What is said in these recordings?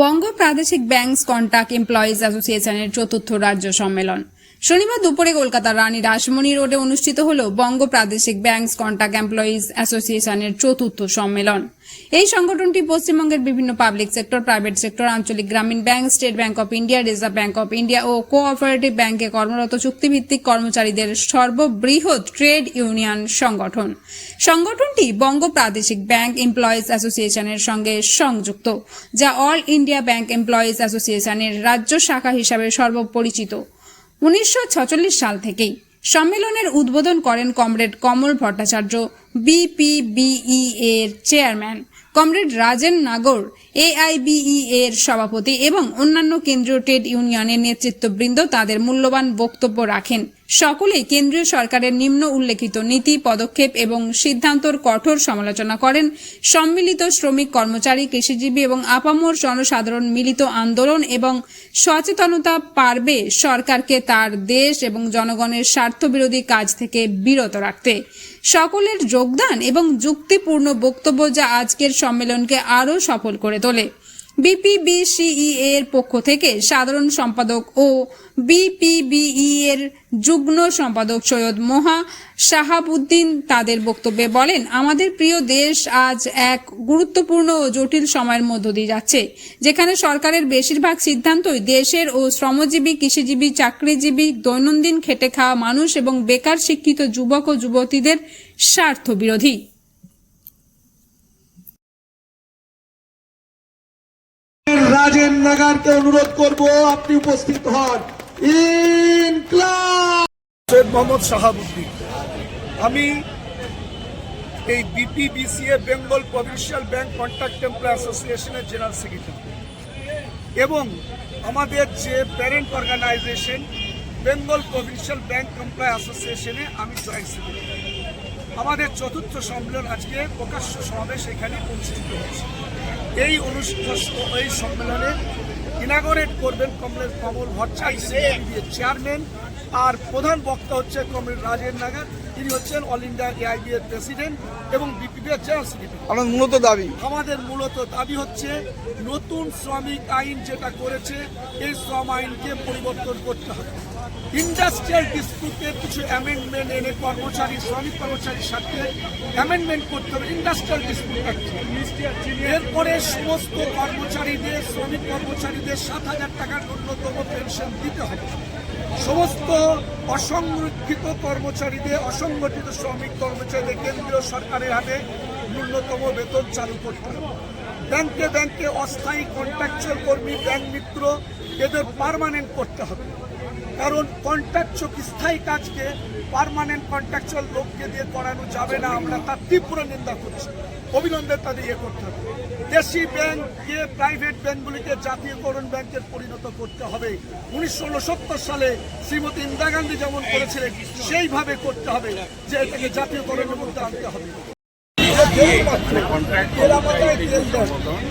বঙ্গ প্রাদেশিক banks contact employees অ্যাসোসিয়েশনের চতুর্থ রাজ্য সম্মেলন। শনিবার দুপুরে কলকাতার রানী রাসমণি রোডে অনুষ্ঠিত হল বঙ্গ প্রাদেশিক ব্যাংকস কন্ট্যাক্ট এমপ্লয়িজ অ্যাসোসিয়েশনের চতুর্থ সম্মেলন। এই সংগঠনটি পশ্চিমবঙ্গের বিভিন্ন পাবলিক সেক্টর, প্রাইভেট সেক্টর, আঞ্চলিক গ্রামীণ bank, state bank of India, reserve bank of India O cooperative ব্যাংকে কর্মরত চুক্তিভিত্তিক কর্মচারীদের সর্ববৃহৎ ট্রেড ইউনিয়ন সংগঠন। সংগঠনটি বঙ্গ প্রাদেশিক ব্যাংক এমপ্লয়িজ অ্যাসোসিয়েশনের সঙ্গে সংযুক্ত, যা অল ইন্ডিয়া ব্যাংক এমপ্লয়িজ অ্যাসোসিয়েশনের রাজ্য শাখা হিসাবে সর্বপরিচিত। উনিশশো সাল থেকেই সম্মেলনের উদ্বোধন করেন কমরেড কমল ভট্টাচার্য। বিপিবিই এর chairman comrade Rajen Nagar, AIBE এর সভাপতি এবং অন্যান্য কেন্দ্রীয় ট্রেড ইউনিয়নের নেতৃত্ববৃন্দ তাদের মূল্যবান বক্তব্য রাখেন। সকলেই কেন্দ্রীয় সরকারের নিম্ন উল্লেখিত নীতি, পদক্ষেপ এবং সিদ্ধান্তর কঠোর সমালোচনা করেন। সম্মিলিত শ্রমিক কর্মচারী, কৃষিজীবী এবং আপামর জনসাধারণ মিলিত আন্দোলন এবং সচেতনতা পারবে সরকারকে তার দেশ এবং জনগণের স্বার্থবিরোধী কাজ থেকে বিরত রাখতে। সকলের যোগদান এবং যুক্তিপূর্ণ বক্তব্য যা আজকের সম্মেলনকে আরও সফল করে তোলে। বিপিবিসিই এর পক্ষ থেকে সাধারণ সম্পাদক ও বিপিবিই এর যুগ্ম সম্পাদক সৈয়দ মোহা শাহাবুদ্দিন তাদের বক্তব্যে বলেন, আমাদের প্রিয় দেশ আজ এক গুরুত্বপূর্ণ ও জটিল সময়ের মধ্য দিয়ে যাচ্ছে, যেখানে সরকারের বেশিরভাগ সিদ্ধান্তই দেশের ও শ্রমজীবী, কৃষিজীবী, চাকরিজীবী, দৈনন্দিন খেটে খাওয়া মানুষ এবং বেকার শিক্ষিত যুবক ও যুবতীদের স্বার্থ বিরোধী রাজেন নাগারকে অনুরোধ করব আপনি উপস্থিত হন। সৈয়দ মোহাম্মদ শাহাবুদ্দিন, আমি এই BPBCA Bengal provincial bank contract employ অ্যাসোসিয়েশনের জেনারেল সেক্রেটারি এবং আমাদের যে parent organisation Bengal provincial bank employ অ্যাসোসিয়েশনে আমি জয়েন্ট সেক্রেটারি আমাদের চতুর্থ সম্মেলন আজকে প্রকাশ্য সমাবেশ এখানে অনুষ্ঠিত হয়েছে। এই অনুষ্ঠান এই সম্মেলনে ইনাগরেট করবেন কমরেড কমল ভট্টাচার্য চেয়ারম্যান আর প্রধান বক্তা হচ্ছে কমরেড রাজেন নাগার তিনি হচ্ছেন অল ইন্ডিয়া এআইবি এর প্রেসিডেন্ট এবং বিপিবি এর জেনারেল সেক্রেটারি। মূলত দাবি। আমাদের মূলত দাবি হচ্ছে নতুন শ্রমিক আইন যেটা করেছে এই শ্রম আইনকে পরিবর্তন করতে হবে। ইন্ডাস্ট্রিয়াল ডিসপিউটের কিছু অ্যামেন্ডমেন্ট এনে কর্মচারী, শ্রমিক কর্মচারীর সাথে অ্যামেন্ডমেন্ট করতে হবে। ইন্ডাস্ট্রিয়াল ডিসপিউট এরপরে সমস্ত কর্মচারীদের, শ্রমিক কর্মচারীদের সাত হাজার টাকার ন্যূনতম পেনশন দিতে হবে। সমস্ত অসংরক্ষিত কর্মচারীদের, অসংগঠিত শ্রমিক কর্মচারীদের কেন্দ্রীয় সরকারের হাতে ন্যূনতম বেতন চালু করতে হবে। ব্যাংকে ব্যাংকে অস্থায়ী কন্ট্রাকচুয়াল কর্মী, ব্যাংক মিত্র এদের পার্মানেন্ট করতে হবে। কারণ কন্ট্রাকচুয়াল স্থায়ী কাজকে পার্মানেন্ট কন্ট্রাকচুয়াল লোককে দিয়ে করানো যাবে না, আমরা তার তীব্র নিন্দা করছি। অভিনন্দন তাদের ইয়ে করতে হবে। দেশি ব্যাংক ব্যাংককে প্রাইভেট ব্যাংকগুলিকে জাতীয়করণ ব্যাংকের পরিণত করতে হবে। উনিশশো উনসত্তর সালে শ্রীমতী ইন্দিরা গান্ধী যেমন করেছিলেন, সেইভাবে করতে হবে যে এটাকে জাতীয়করণের মধ্যে আনতে হবে।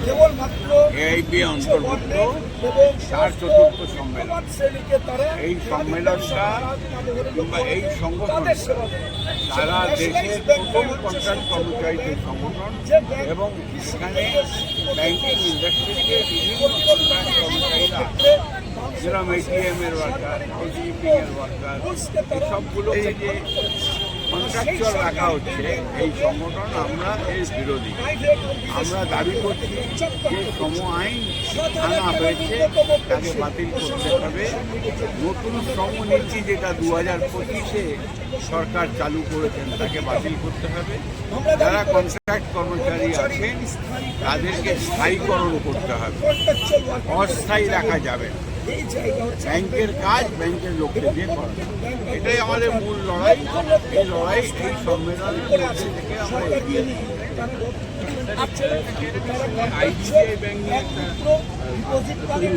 কেবলমাত্র এআইবি অন্তর্ভুক্ত এবং চার চতুর্থ সম্মেলন। এই সম্মেলনটা কিংবা এই সংগঠনটা সারা দেশের প্রথম কন্ট্রাক্ট কর্মচারীদের সংগঠন এবং এখানে ব্যাংকিং ইন্ডাস্ট্রিতে বিভিন্ন কন্ট্রাক্ট কর্মচারীরা যেরকম এটিএম এর ওয়ার্কার এসিপিং এর ওয়ার্কার এই সবগুলোকে যে কন্ট্রাকচুয়াল রাখা হচ্ছে এই সংগঠন আমরা এর বিরোধী। আমরা দাবি করছি যে সম আইন আনা হয়েছে, তাকে বাতিল করতে হবে। নতুন শ্রমনীতি যেটা দু হাজার পঁচিশে সরকার চালু করেছেন, তাকে বাতিল করতে হবে। যারা কন্ট্রাক্ট কর্মচারী আছেন, তাদেরকে স্থায়ীকরণ করতে হবে। অস্থায়ী রাখা যাবে ব্যাংকের কাজ ব্যাংকের লোককে দিয়ে করা এটাই আমাদের মূল লড়াই। এই লড়াই এই সম্মেলনের মধ্যে থেকে আমরা এগিয়ে নিই ব্যাংক নিয়ে একটা ডিপোজিটকারী